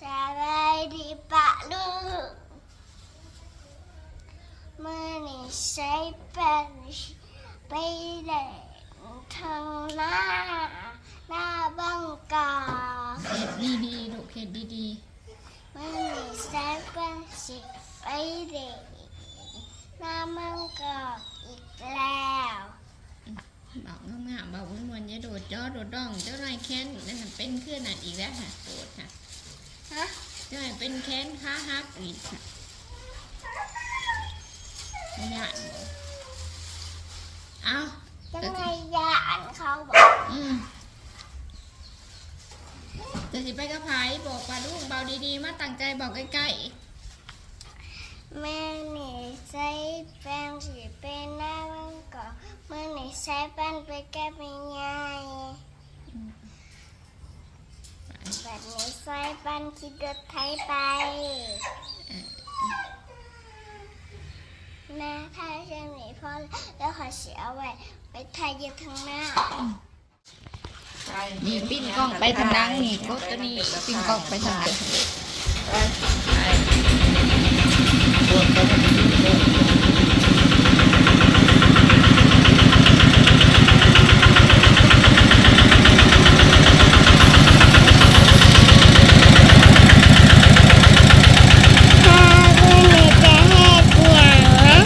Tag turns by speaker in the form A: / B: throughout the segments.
A: สบายดีปะลูกเมื่อนี้ใช้เป็นไปเล่นทางหน้า หน้าบังกา
B: เฮ็ดดีดีลูกเฮ็ดดีดี
A: เมื่อนี้ใช้เป็นสิไปเล่นหน้าบังกอกอีกแล้ว
B: ๆเบางามๆบาวนวลๆอย่าโดดจ้อโดดด่องเจ้าหน่อยแค้นนั่นเป็นเครื่องนั่นอีกแล้วค่ะโดดค่ะะเจ้าหน่เป็นแค้นขาหักอีกไม่ยากบ่เอา
A: จังไงยาอันเขาบอก
B: อืมจะสิไปกับไผบอกปลาลูกเบาดีๆ มาตั้งใจบอกใกล้ๆ
A: แม่นี่ใช้แป้งสีเป็นหน้าบังก่อกเมื่อนี่ใช้แป้งไปแก้ไม่ง่าย
B: ๆไป
A: แบบนี้ใช้แป้งคิดรถไทยไปแม่ถ้าเช่นนี้พ่อแล้วขอเสียเอาไว้ไปไทยยืดทางหน้า
B: นี่ปิ้นกล้องไปทางดังนี่กดตัวนี้ปิ้นกล้องไปทางดัง
A: ถ้าเมื่อนี้จะเฮ็ดอย่างนะ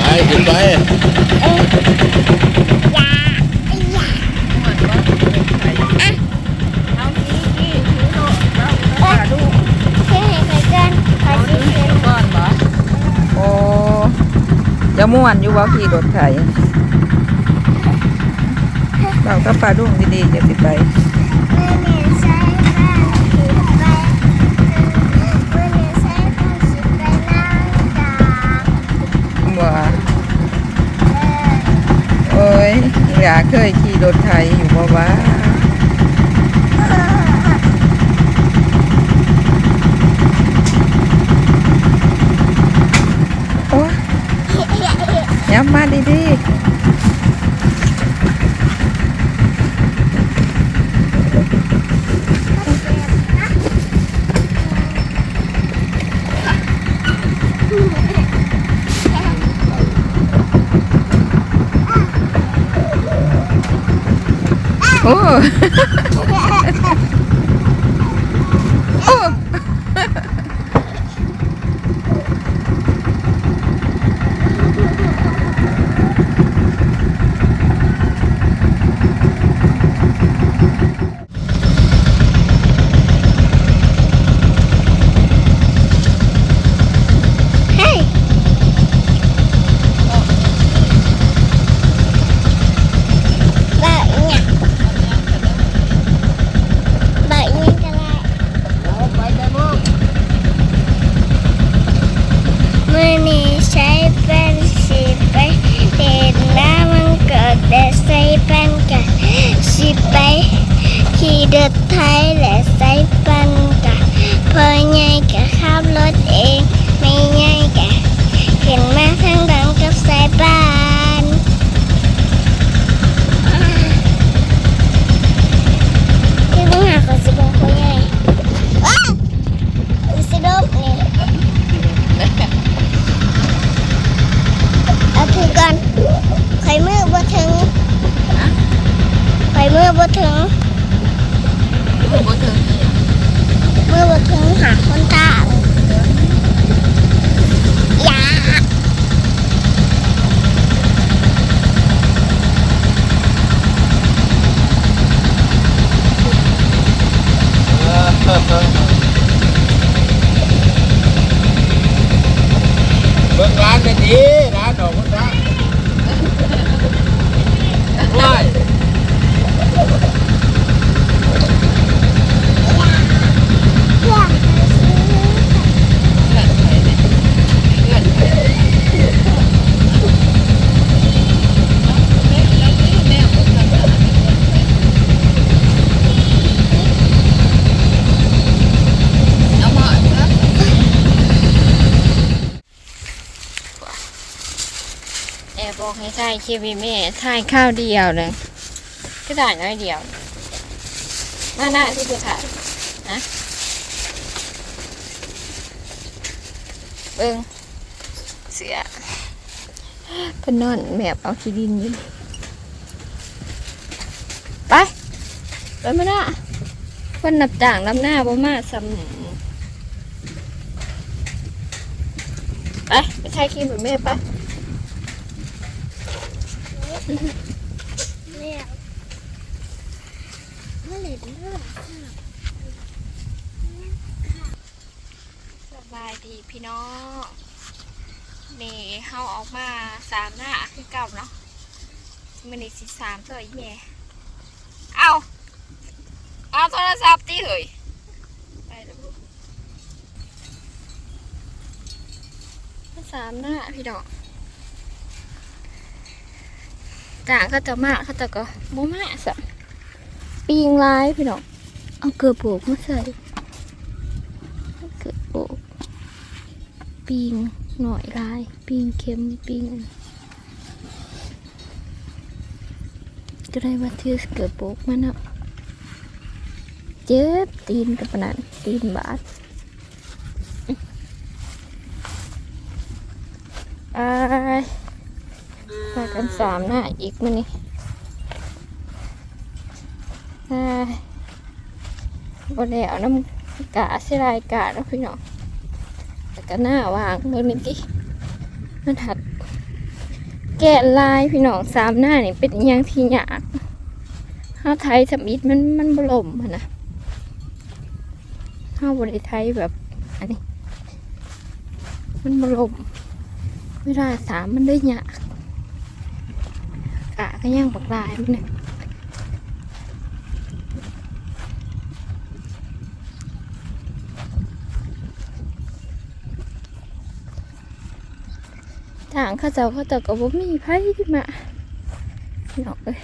C: ไปขึ้นไป
A: ยาอยา
D: เอานี้กี่ถือโลเราเราดู
A: เฮ้ยไปกันขอ
D: เอา
A: สิ
D: นี้
A: เห็น
D: ก่อนบ่โอ้จะม่ วนอยู่ว่าขี่รถไถเราก็ปลาดุ้งดีๆจะสิไป
A: เมื่อนี้ใช้แป้งสีไปเมื่อนี้ใช้แป้งสีไปนั่งกา
D: ว่า
A: เออ
D: โอ้ยอยากเคยขี่รถไถอยู่บ่วะโอ้ยย้ำมา ดีๆ
B: คลิปให้แม่ถ่ายข้าวเดียวเลยก็ได้น้อยเดียวมาหน้าที่จะถ่ายนะเบิ้งเสือเพิ่นนอนแมบเอาขี้ดินอยู่นี่ไปไปมาหน้าเพิ่นนับต่างนับหน้าบ่มาซ้ำไปไปถ่ายคลิปให้แม่ไป
A: เนี่ยเมื่อไหร่เมื่อไหร่
B: สบายดีพี่น้องนี่เฮาออกมาสามหน้าคือเก่าเนาะมันนี่สิสามตัวอีแม่เอาเอาโทรศัพท์ตีเหยไปแล้วสามหน้าพี่น้อง ต่างเขาจะมาเขาจะก็บ่มาสักปีงลายพี่น้องเอาเกลือโปกมาใส่เกลือโปกปิงหน่อยลายปิงเค็มปิงจะได้ว่าเทือเกิดโปกมันอะเจ็บตีนกับปนันตีนบาดอายพา กันสามหน้าอีกมันนี่อายบนแล้วน้ำกาสิรายกาแล้วพี่น้องแต่ก็หน้าวางเมื่อนี้ที่มันหัด แกะลายพี่น้องสามหน้านี่เป็นยังที่ยากห้าไทยสมิดมันมันบล่มนะห้าบริไทยแบบอันนี้ มันบล่มเวลาสามมันได้หยาก ก็ย่างบักลายมันเนี่ยทางข้าเจ้าข้าเจ้าก็บ่มีไผมาน้องเอ้ย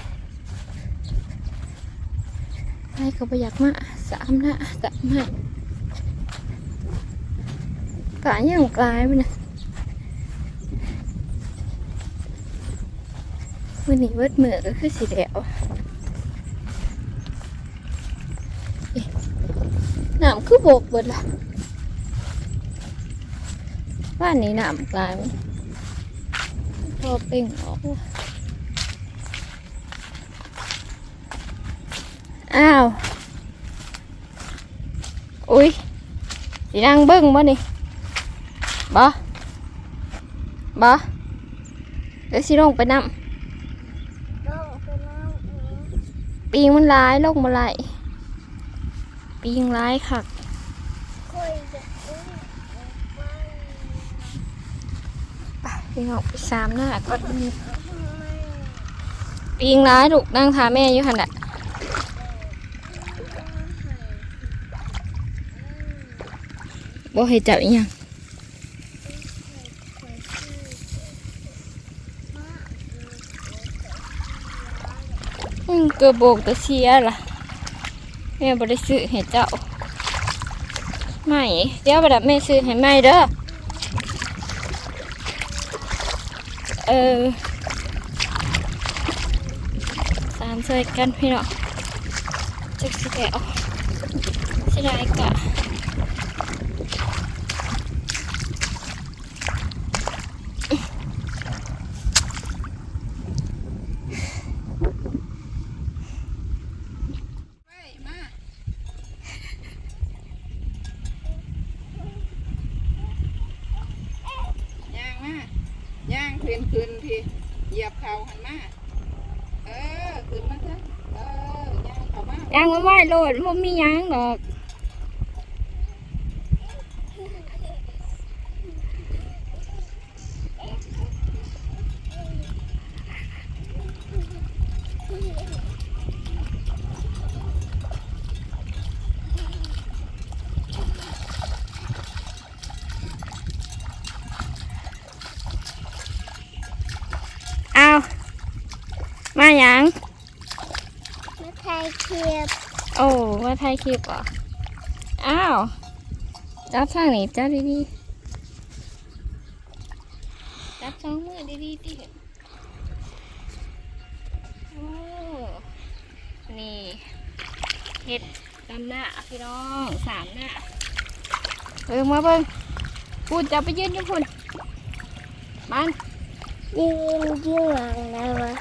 B: ไผก็บ่อยากมาสามน้าสามหน้ากะย่างกลายมันนะวั นนี้เวิดมือก็คือสีแดวน้ำคือโบกเบิดล่ะบ้านนี้น้ำกลายมันพอเป่งออก อ้าว อุ้ยสีนางเบิ้งบ่นี่บ่บ่เดี๋ยวสิลงไปนำ
A: ต้องไปนั่งอีก
B: ปีงมันร้ายลงมาไหลปีงร้ายคัก
A: คุยกับอุ้ยไป
B: ไปพี่น้องไปสามหน้าก่อนปีงร้ายลูกนั่งทาแม่อยู่หันแหละบ่ให้จับอีหยัง เกือบโบกตะเชียล่ะแม่บริสุทธิ์ให้เจ้าไม่เดี๋ยวประดับแม่ซื้อให้ไม่เด้อเออสามช่วยกันพี่เนาะจักสิแกวสิได้กะย่างมาย่างขึ้นขึ้นพี่เหยียบเข่าหันมาเออขึ้นมาเถอะเออย่างเข้ามาย่าง ไว้ไหวโลดมันมีย่างดอกเอามาหยัง
A: ไม่ใช่เทียบ
B: โอ้มาถ่ายคลิปเหรอะอ้าวจับทางนี้จับดีๆจับสองมือดีๆที่โอ้นี่เห็ดดำหน้าพี่น้องสามหน้าเบิ่งมาเบิ่งพูดจะไปยืนอยู่พุ่นมัน
A: ยืนยืนหลังนะวะ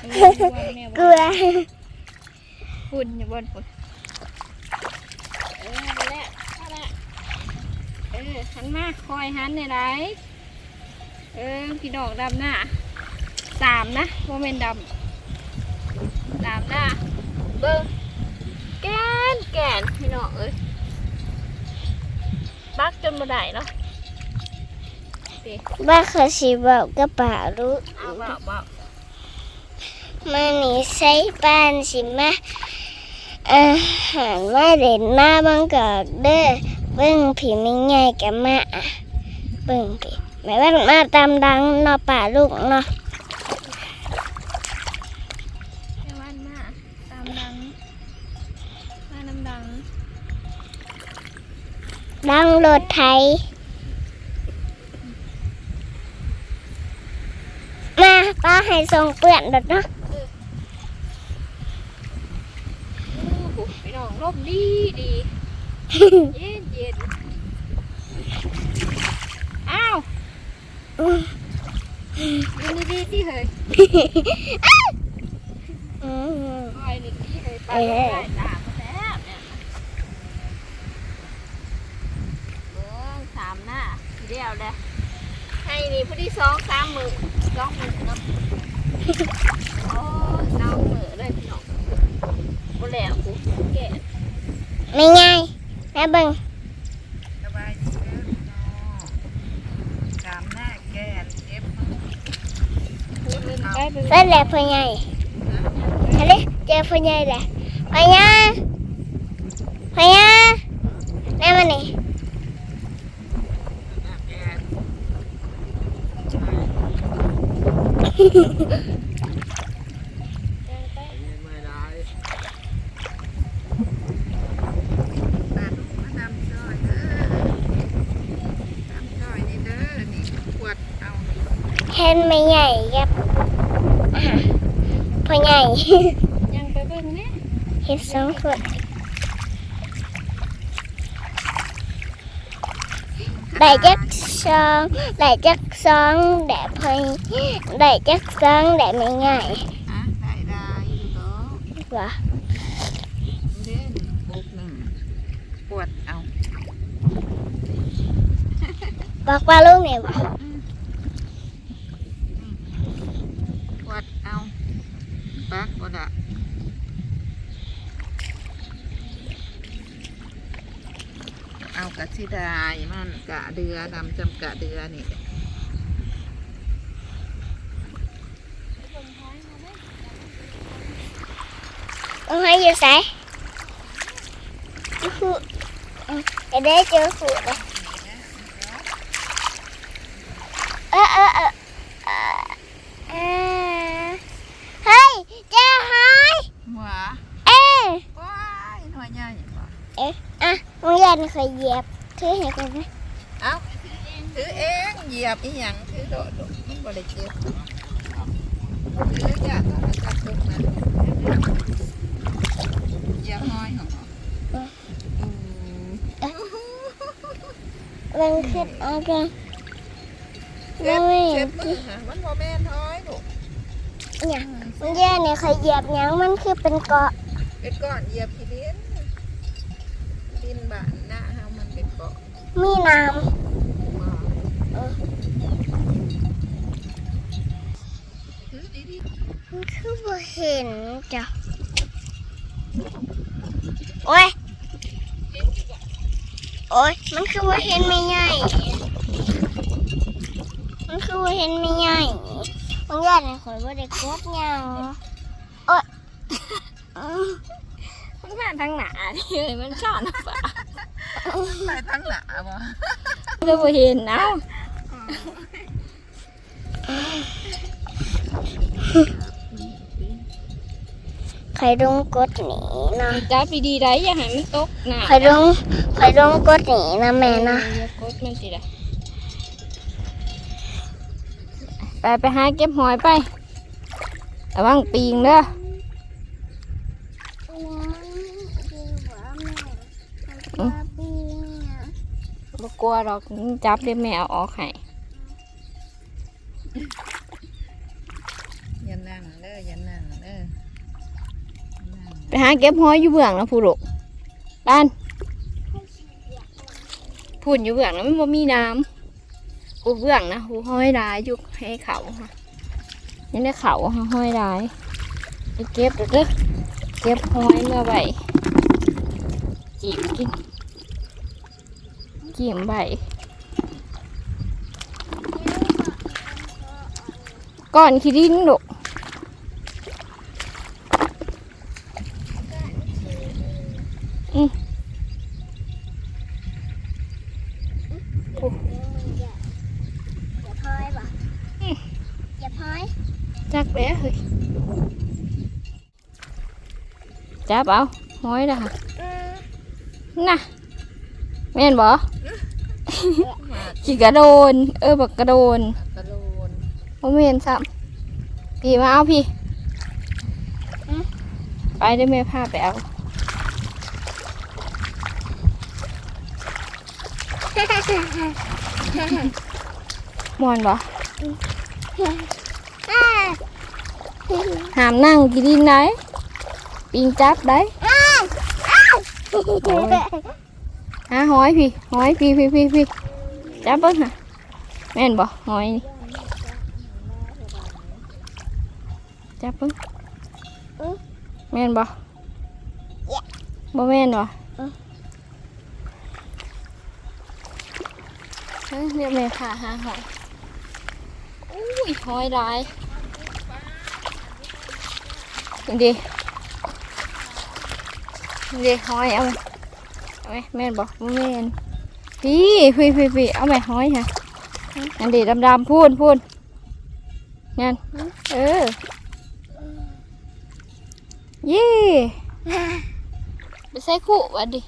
B: เอออยู่บนแม่
A: ก
B: บ่
A: ลัว
B: พุ่นอยู่บนพุ่น เออนั่นแหละนั่นแหละเออหันมาคอยหันในไรเออพี่ดอกดำหน้าสามนะโมเมนดำสามหน้าเบิ่งแกนแกนพี่น้องเอ้ยบักจนบ่ได้เนาะดิ
A: บ้าเคยสิบอกกระป๋ารู้
B: เอาเบาเบา
A: มันนี่ใช้ปานสิมา ออหันมาเด่นมาบังกอกเด้อเบิ่งผีไม่ง่ายกับมาอะเบิ่งผีแม่ว่ามาตามดังเนอป่าลูกเนาะ
B: แม่วันมาตามดังมาน้ำดัง
A: ดังรถไทย มาป้าให้ส่งเปื่อนรถเนาะ
B: โอ้โห พี่น้องร่มดีดีเย็นเย็นอ้าวยืนดีๆที่เฮ้ย
A: อืม
B: คอยดีๆเฮ้ยไป
A: เอ้ย
B: ได้ตามมาแล้วเนี่ยเบิ้งสามหน้าทีเดียวเลยให้นี่ผู้ที่สองสามมือสองมือเนาะโอ้สองมือเลยพี่น้องบ่แล้วกูแก่
A: ไม่ง่ายแม่เบิ่ง
D: สบายดีเด้อพี่น้องสามหน้าแก่นเจ็บมือ
B: พูดเล่นไปไป
A: เส้นแหลกพ่อใหญ่เฮ้ยเจอพ่อใหญ่แหละพ่อใหญ่พ่อใหญ่แม่มานี่
D: หน้าแก่นตาลูกมาดำซอยเด้อดำซอยนี่เด้อนี่ขวดเอา
A: เห็นไม่ใหญ่ครับอ่าพ่อใหญ่
B: ยังไปเบิ่งแหนะ
A: เห็นสองคนได้จักสองได้จักสองแดดพ่อได้จักสองแดดไม่ง่าย
D: อะได้ได้อยู่เด้อ
A: ว่ะ
D: เด่นปุกหนึ่งขวดเอา
A: บอกว่าลูกเนี่ยวะ
D: ขวดเอาปักก็ได้เอากะสิได้ มันกะเดือนำจำกะเดือนี่
A: ต้องให้อยู่ใส่หูจะได้เจอหูเลยเออเออเออเออเออเฮ้ยเจ้าหาย
D: หัว
A: เอ๊ะ
D: ว้ายหน่วยใหญ่บ่
A: อะมึงยันเคยเหยียบ ถือให้กันไหม
D: เอาถือเองเหยียบอีหยังถือโดดโดดมันบ่ได้เจ็บถืออย่าต้องจับตุกนะเหยียบน้อยของเราอืม
A: มันขึ้นเอากัน
D: เจ็
A: มัน
D: บ
A: ไม่
D: เจ็บมือหามันบ่แม่นท้อยลูก
A: เนี่ยมึงยันเนี่ยเคยเหยียบหยังมันคือเป็นเกาะ
D: เป็นก้อนเหยียบขี้ดินดินบ้านหน้าเฮามันเป็นเกาะ
A: มีน้ำมันคือบ่เห็นจ้ะ โอ้ย โอ้ย มันคือว่าเห็นไม่ง่ายมันคือว่าเห็นไม่ง่ายมันยากในคนว่าได้กบยังโอ้ยมั
B: นผ่าทางหนาเลยมันชอนฝา
D: ๆ ไปทั้งหน้าบ่
B: จะบ่เห็นเอ้า
A: ใครลงกดหนีนะ
B: จับดีๆได้อย่าให้มันตกหน้า
A: ใครลงใครลงกดหนีนะแม่นะ
B: อย่ากดมันสิล่ะไปไปหาเก็บหอยไประวังปีงเด้อ
A: โอ้ยดีกว่าแม่เอาปลาปีน่ะ
B: บ่กลัวหรอกจับได้แม่เอาออกให้
D: อย่านั่งเด้ออย่านั่งเด้อนั่ง
B: ไปหาเก็บหอยอยู่เบื้องนะผู้ลูกด้านพุ่นอยู่เบื้องนะมันบ่มีน้ำผู้เบื้องนะผู้ห้อยลายอยู่ให้เขาค่ะนี่ได้เขาค่ะห้อยลายไปเก็บเด้อเด้อเก็บหอยเมื่อไหร่จีบกิน จีมใบก่อนขี้ดินลูก
A: อย่าพอยบ่อย่าพอย
B: จักแล้วเฮ้ยจับเอาห้อยละค่ะ
A: อืม
B: น่ะ แม่นบ่ขี่กระโดน เออบักกระโดน
D: กระโดน
B: บ่แม่นซ้ำพี่มาเอาพี่ ไปได้แม่พาไปเอามวนบ่
A: อ่า
B: ห้ามนั่งกินดินได้ปิงจับได้ หาหอยพี่หอยพี่พี่พี่พี่จับเบิ้งค่ะแม่นบ่หอยนี่จับเบิ้งแม่นบ่บ่แม่นบ่เฮ้ยเรียกแม่ค่ะหาหอยอุ้ยหอยหลายนี่ดินี่ดิหอยเอา เอาไหมแม่นบ่บ่แม่นพี่พี่พี่พี่เอาไหมห้อยค่ะอันดีดำดำๆพูนพูนงั้นเออเย่ไปใส่คู่วัดดิ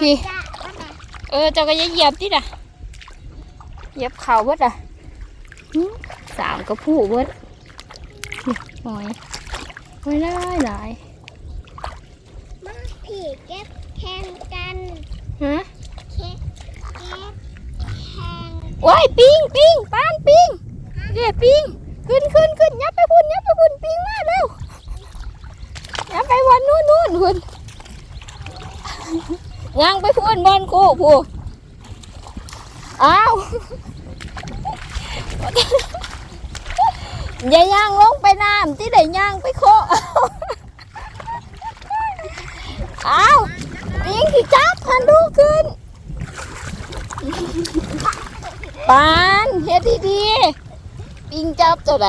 B: พี่เออเจ้าก็อย่าเหยียบดิล่ะเหยียบเข่าเบิดอะสามกระพู้เบิดนี่หอยหอยได้หลาย
A: มาพี่เก็บแข่งกัน
B: ฮะ
A: เก็บเก็บแข่ง
B: ว้ายปิงปิงปานปิงเดี๋ยปิงขึ้นขึ้นขึ้นยับไปพุ่นยับไปพุ่นปิงมาเร็วยับไปวันนู้นนู้นพุ่นยังไปพุ่นบอลกูผู้อ้าวอย่าย่างลงไปน้ำที่ไหนย่างไปโคอ้าวปิงที่จับพันดูกขึ้น ปานเฮ็ดดีๆปิงจับตัวไหน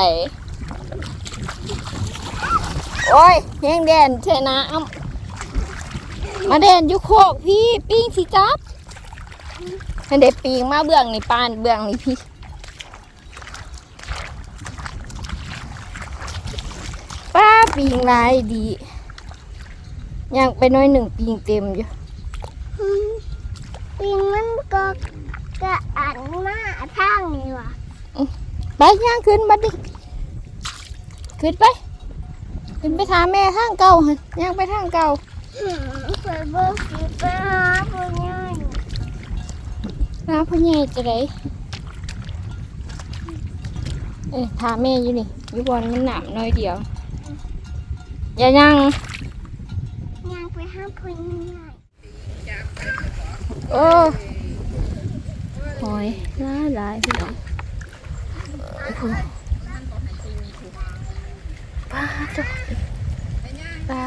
B: โอ้ยแห้งแดนเชนะอ้ำมาแดนอยู่โคกพี่ปิงสิจับให้เด็ปิงมาเบื้องนี่ปานเบื้องนี่พี่ป้าปิงลายดีย่างไปน้อยหนึ่งปิงเต็มอยู่
A: ปิงมันก็ กระอันมาทางนี้ว่ะ
B: ไปย่างขึ้นบัดดิ ขึ้นไป ขึ้นไปทางแม่ทางเก่าหั่นย่างไปทางเก่า
A: อืมเปิดเบอร์สิไปหาผู้ใหญ่
B: น้าพ่อใหญ่จะได้เอ้ยทาแม่อยู่นี่อยู่บอลมันหนามน้อยเดียว อย่าย่าง
A: ยังไปหาผู้ใหญ่
B: เออ หอยหลายหลายพี่น้องป้าจ้ะป้า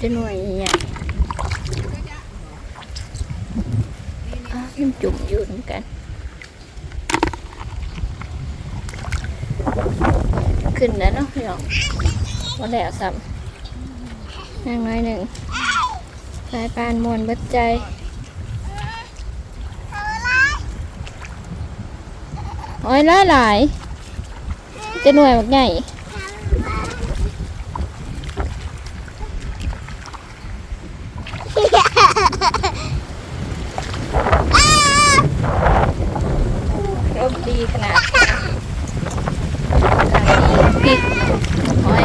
B: จะหน่วยใหญ่ป้ามันจุ่มอยู่เหมือนกัน ขึ้นแล้วเนาะพี่น้องวันแล้วซ้ำอย่างน้อยหนึ่งสายปานมวนบิดใจ อ้ยหลายหลายจะหน่วยแบบใหญ่ร่มดีขนาด พี่โอ้ย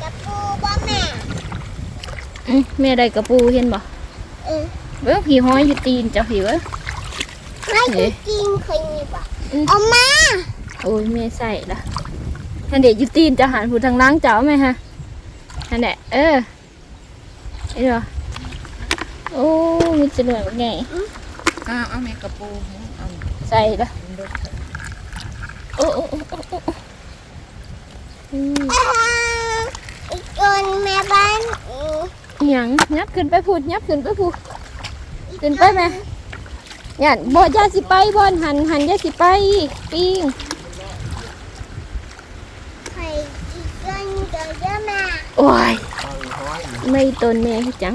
A: กระปูบ่แม่
B: อืม แม่ได้กระปูเห็นบ่
A: เออ
B: เบิ้งผีห้อยอยู่ตีนเจ้าผีเบิ้ง
A: ไม่จริงๆเคยมีป่ะ
B: อืม
A: เอามา
B: โอ้ยแม่ใส่ละอันเด็กอยู่ตีนจะหันผู้ทางล้างเจ้าไหมฮะอันเด็กเออไอ้เหรอโอ้มีจรวดไง
D: อ้าวเอาแม่กระปูเอา
B: ใส่ละ
D: รถ
B: โอ้โอ้โอ้โอ้โอ้อืม
A: อ่าอีกคนแม่บ้านอือ
B: อิ หยังยับขึ้นไปพูดยับขึ้นไปพูดขึ้นไปไหมยันบอยาสิไปบอนหันหันยาสิไปปิ้ง
A: ใครอีกคนก็เยอะมา
B: โอ้ยไม่ตนแม่คือจัง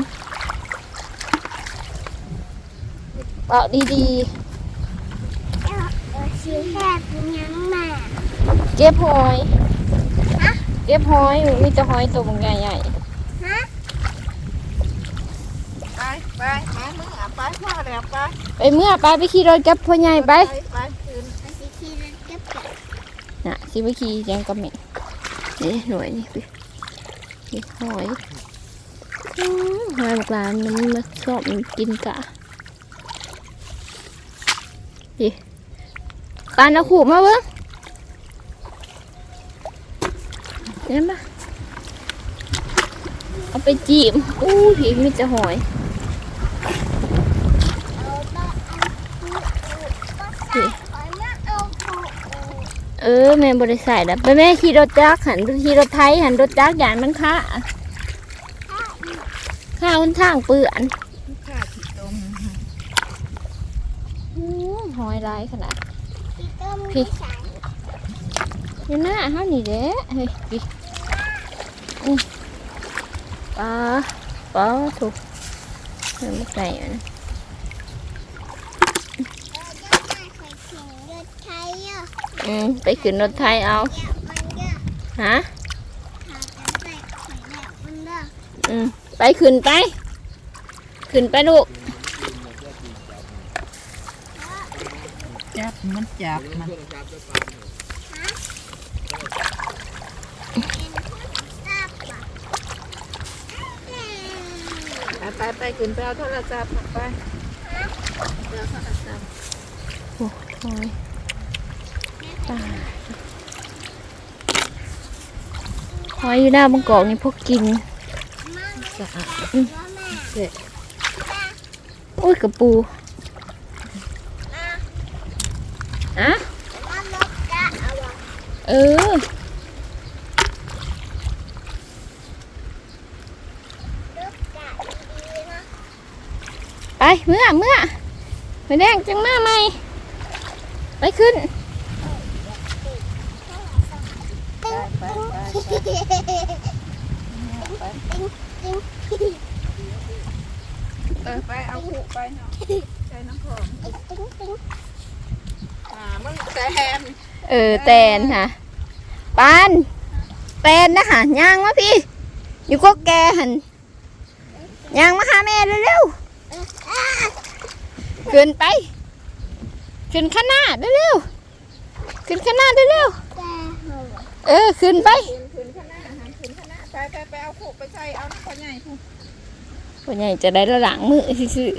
B: เปล่าดี
A: เอาเอาสิแค่ยังมา
B: ๆเก็บหอย
A: ฮะ
B: เก็บหอยมีแต่หอยตัวมันใหญ่
A: ฮะ
D: ไปไปหามึงอะไปพ่อแล้วไป
B: ๆไปเมื่อไปไปขี่รถกับพ่อใหญ่ไป
D: ไปคืน
A: เอาสิขี่รถเก็บกัน
B: น่ะสิไปขี่ยังกับแม่นี่หน่วยนี่พี่นี่หอยอื้อหอยบอกหลานมันมาชอบมันกินกะดิปานเอาขู่มาเบิ้งเห็นปะเอาไปจีบอู้ผีมีแต่หอย
A: เอาบ้าเอาปูปูบ้าใส่ขอมาเอาปูปู
B: เออแม่บริษัทอะไปแม่ขี่รถจักรหันขี่รถไทยหันรถจักรยานมันค่าข้าวทางเปื่อน
D: ข้าขี้ตม
B: อื้อหอยลายขนาด
A: พี่ย
B: อยู่หน้าเฮานี่เด้เฮ้ยพี่ปลาปลาถูกไม่ไก่อะนะ
A: เออจะมาใส่เข็นรถไทย อะ
B: อืมไปขึ้นรถไทยเอา
A: เดี๋ยวมันเยอะ
B: ฮะ
A: หาจะใส่เข็นแบบมันเยอะ
B: อืมไปขึ้นไป ขึ้นไปลูก
D: จับมันจับมัน
A: เป็นผู้ทราบป่ะ
D: ไปไปไปคืนไปเอาโทรศัพท์มาไปเอาโทรศัพท์
B: โอ้หอย ปลาหอยอยู่หน้าบางกอกนี่พวกกินสะอาดอุ้ยกระปูอะ
A: เอ
B: อไปเมื่อเมื่อไปแดงจังมาใหม่ไปขึ้น
A: ตึ้ง
D: ไป
A: ตึ้ง
D: ไป
A: ตึ้ง
D: ไป
A: ตึ้งตึ้ง
D: เออไปเอาขู่ไปเนาะใช้น้ำหอม
A: ตึ้งตึ้ง
D: อ่ามึงแซม
B: เออแตนฮะปานแตนนะฮะย่างมาพี่ อยู่ก็แกหันย่างมาหาแม่เร็วๆขึ้นไป ขึ้นข้างหน้าเร็วๆขึ้นข้างหน้าเร็ว
A: แต่หัว
B: ๆเออ ขึ้นไป
D: ใส่เอาน้ำปลาใหญ่ถูก
B: พ่อใหญ่จะได้ระหลังมือซื่อ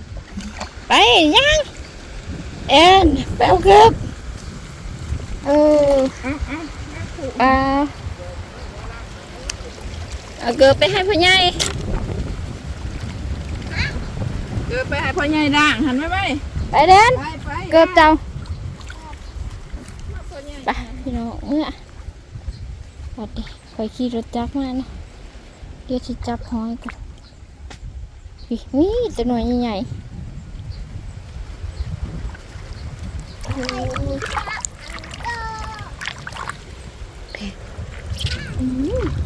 B: ๆไปย่างเอ็นไปเอาเกือบเออ
D: เอาเอา
B: ปลาเอาเกือบไปให้พ่อใหญ่
D: เกิดไปให้พ่อใหญ่ด่างหันไหมไป
B: ไปเดิน
D: ไปไป
B: เกือบเจ้า
D: พ่อใหญ่
B: ไปพี่น้องเมื่อวัดดิคอยขี่รถจักรมาเนาะ เดี๋ยวจะจับหอยก่อนนี่ตัวหน่วยใหญ่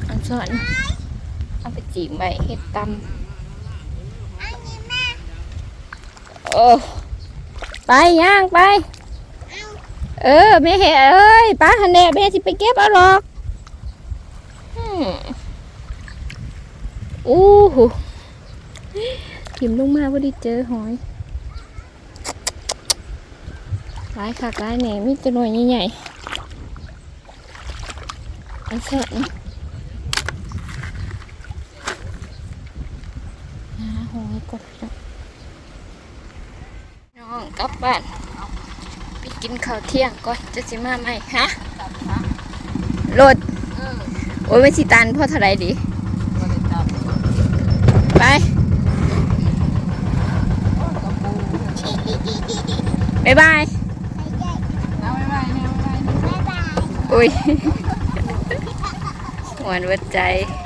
B: อันสอนเอาไปจีบใบเห็ดต
A: อันนี้แม่ำ
B: โอ้ไปย่างไป เออแม่เห็นเอ้ยป้าหันแน่แม่สิไปเก็บเอาหรอก อืมอู้หูพิมพ์ลงมาพอดีเจอหอยหลายคักหลายแหน่มีตัวหน่วยใหญ่ๆอันแซ่บเนาะหาหอยกดพี่น้องน้องกลับบ้านไปกินข้าวเที่ยงก่อนจะสิมาไหมฮะรถโอ้ยไม่สิตันเพราะเท่าไรดี ไป บ๊ายบาย
D: เอาไว้ไว้เนี่ยเอาไว้ไว้
A: บ๊ายบาย
B: อุ้ยหวานวัดใจ
A: บ